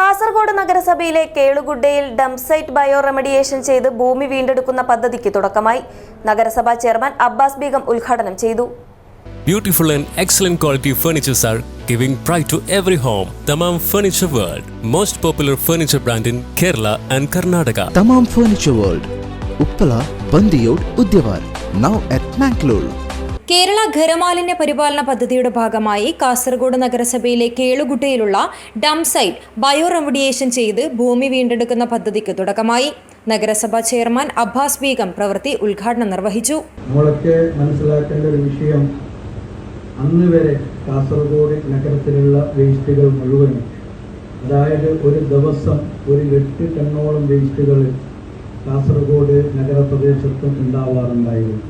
കാസർഗോഡ് നഗരസഭയിലെ കേളുഗുഡ്ഡയിൽ ഡംസൈറ്റ് bio remediation ചെയ്ത് ഭൂമി വീണ്ടെടുക്കുന്ന പദ്ധതിക്ക് തുടക്കമായി. നഗരസഭാ ചെയർമാൻ അബ്ബാസ് ബീഗം ഉദ്ഘാടനം ചെയ്തു. Beautiful and excellent quality furnitures are giving pride to every home Thamam furniture world most popular furniture brand in Kerala and Karnataka Thamam furniture world Uppala Bandiyod Udyavar now at Mangalore Kerala ഖരമാലിന്യ പരിപാലന പദ്ധതിയുടെ ഭാഗമായി കാസർഗോഡ് നഗരസഭയിലെ കേളുകുട്ടയിലുള്ള dump site bioremediation ചെയ്ത് ഭൂമി വീണ്ടെടുക്കുന്ന പദ്ധതിക്ക് തുടക്കമായി. നഗരസഭാ ചെയർമാൻ അബ്ബാസ് ബീഗം പ്രവൃത്തി ഉദ്ഘാടനം നിർവഹിച്ചു. മനസ്സിലാക്കേണ്ട ഒരു വിഷയം അന്ന് വരെ കാസർഗോഡ് നഗരത്തിലുള്ള വേസ്റ്റുകൾ മുഴുവൻ അതായത് ഒരു ദിവസം ഒരു എട്ട് ടണ്ണോളം വേസ്റ്റുകൾ കാസർഗോഡ് നഗരപ്രദേശത്തും ഉണ്ടാവാറുണ്ടായിരുന്നു.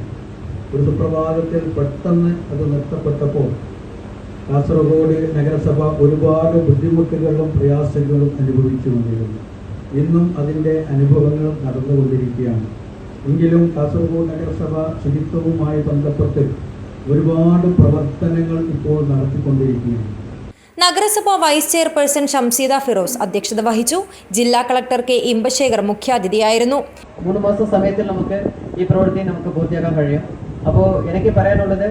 ഒരു സുപ്രഭാതത്തിൽ പെട്ടെന്ന് അത് നിർത്തപ്പെട്ടപ്പോൾ കാസർഗോഡ് നഗരസഭ ഒരുപാട് ബുദ്ധിമുട്ടുകളും പ്രയാസങ്ങളും അനുഭവിച്ചുകൊണ്ടിരുന്നു. ഇന്നും അതിന്റെ അനുഭവങ്ങൾ നടന്നുകൊണ്ടിരിക്കുകയാണ്. എങ്കിലും കാസർഗോഡ് നഗരസഭ ശുചിത്വവുമായി ബന്ധപ്പെട്ട് ഒരുപാട് പ്രവർത്തനങ്ങൾ ഇപ്പോൾ നടത്തിക്കൊണ്ടിരിക്കുകയാണ്. നഗരസഭാ വൈസ് ചെയർപേഴ്സൺ ഷംസീദ ഫിറോസ് അധ്യക്ഷത വഹിച്ചു. ജില്ലാ കളക്ടർ കെ ഇമ്പശേഖർ മുഖ്യാതിഥിയായിരുന്നു. മൂന്ന് മാസം സമയത്തിൽ നമുക്ക് ഈ പ്രവൃത്തി നമുക്ക് പൂർത്തിയാക്കാൻ കഴിയും. അപ്പോൾ എനിക്ക് പറയാനുള്ളത്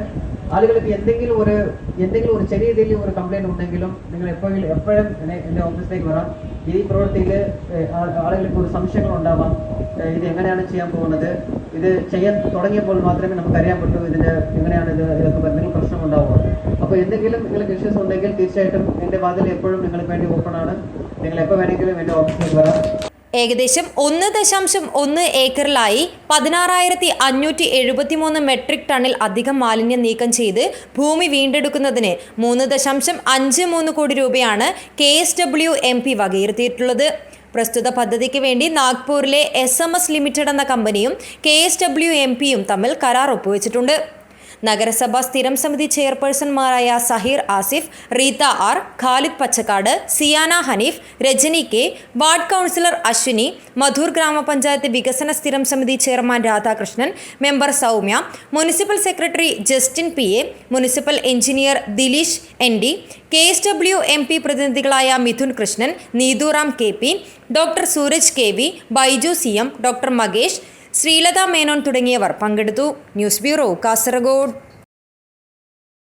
ആളുകൾക്ക് എന്തെങ്കിലും ഒരു എന്തെങ്കിലും ഒരു ചെറിയ രീതിയിൽ ഒരു കംപ്ലൈന്റ് ഉണ്ടെങ്കിലും നിങ്ങൾ എപ്പോഴും എപ്പോഴും എന്റെ ഓഫീസിലേക്ക് വരാം. ഈ പ്രവൃത്തിയിൽ ആളുകൾക്ക് ഒരു സംശയങ്ങൾ ഉണ്ടാവാം. ഇത് എങ്ങനെയാണ് ചെയ്യാൻ പോകുന്നത്? ഇത് ചെയ്യാൻ തുടങ്ങിയപ്പോൾ മാത്രമേ നമുക്ക് അറിയാൻ പറ്റൂ ഇതിന് എങ്ങനെയാണ് ഇത് ഇതൊക്കെ എന്തെങ്കിലും പ്രശ്നം ഉണ്ടാവുക. അപ്പോൾ എന്തെങ്കിലും നിങ്ങൾക്ക് ഇഷ്യൂസ് ഉണ്ടെങ്കിൽ തീർച്ചയായിട്ടും എന്റെ വാതിൽ എപ്പോഴും നിങ്ങൾക്ക് വേണ്ടി ഓപ്പൺ ആണ്. നിങ്ങൾ എപ്പോൾ വേണമെങ്കിലും എന്റെ ഓഫീസിലേക്ക് വരാം. ഏകദേശം ഒന്ന് ദശാംശം ഒന്ന് ഏക്കറിലായി പതിനാറായിരത്തി അഞ്ഞൂറ്റി എഴുപത്തിമൂന്ന് മെട്രിക് ടണ്ണിൽ അധികം മാലിന്യം നീക്കം ചെയ്ത് ഭൂമി വീണ്ടെടുക്കുന്നതിന് മൂന്ന് ദശാംശം അഞ്ച് മൂന്ന് കോടി രൂപയാണ് K S W M P വകയിരുത്തിയിട്ടുള്ളത്. പ്രസ്തുത പദ്ധതിക്ക് വേണ്ടി നാഗ്പൂരിലെ എസ് എം എസ് ലിമിറ്റഡ് എന്ന കമ്പനിയും കെ എസ് ഡബ്ല്യു എം പിയും തമ്മിൽ കരാർ ഒപ്പുവെച്ചിട്ടുണ്ട്. നഗരസഭാ സ്ഥിരം സമിതി ചെയർപേഴ്സൺമാരായ Saheer Asif Reetha R Khalid Pachakkad Siyana Hanif Rajani K ward councillor Ashwini Madhur ഗ്രാമപഞ്ചായത്ത് വികസന സ്ഥിരം സമിതി chairman Radhakrishnan member Soumya municipal secretary Justin P A municipal engineer Dileesh N D K S W M P പ്രതിനിധികളായ Mithun Krishnan Neethuram K P doctor Suraj K V Baiju C M doctor Makesh Sreelatha Menon തുടങ്ങിയവർ പങ്കെടുത്തു. News bureau Kasaragod.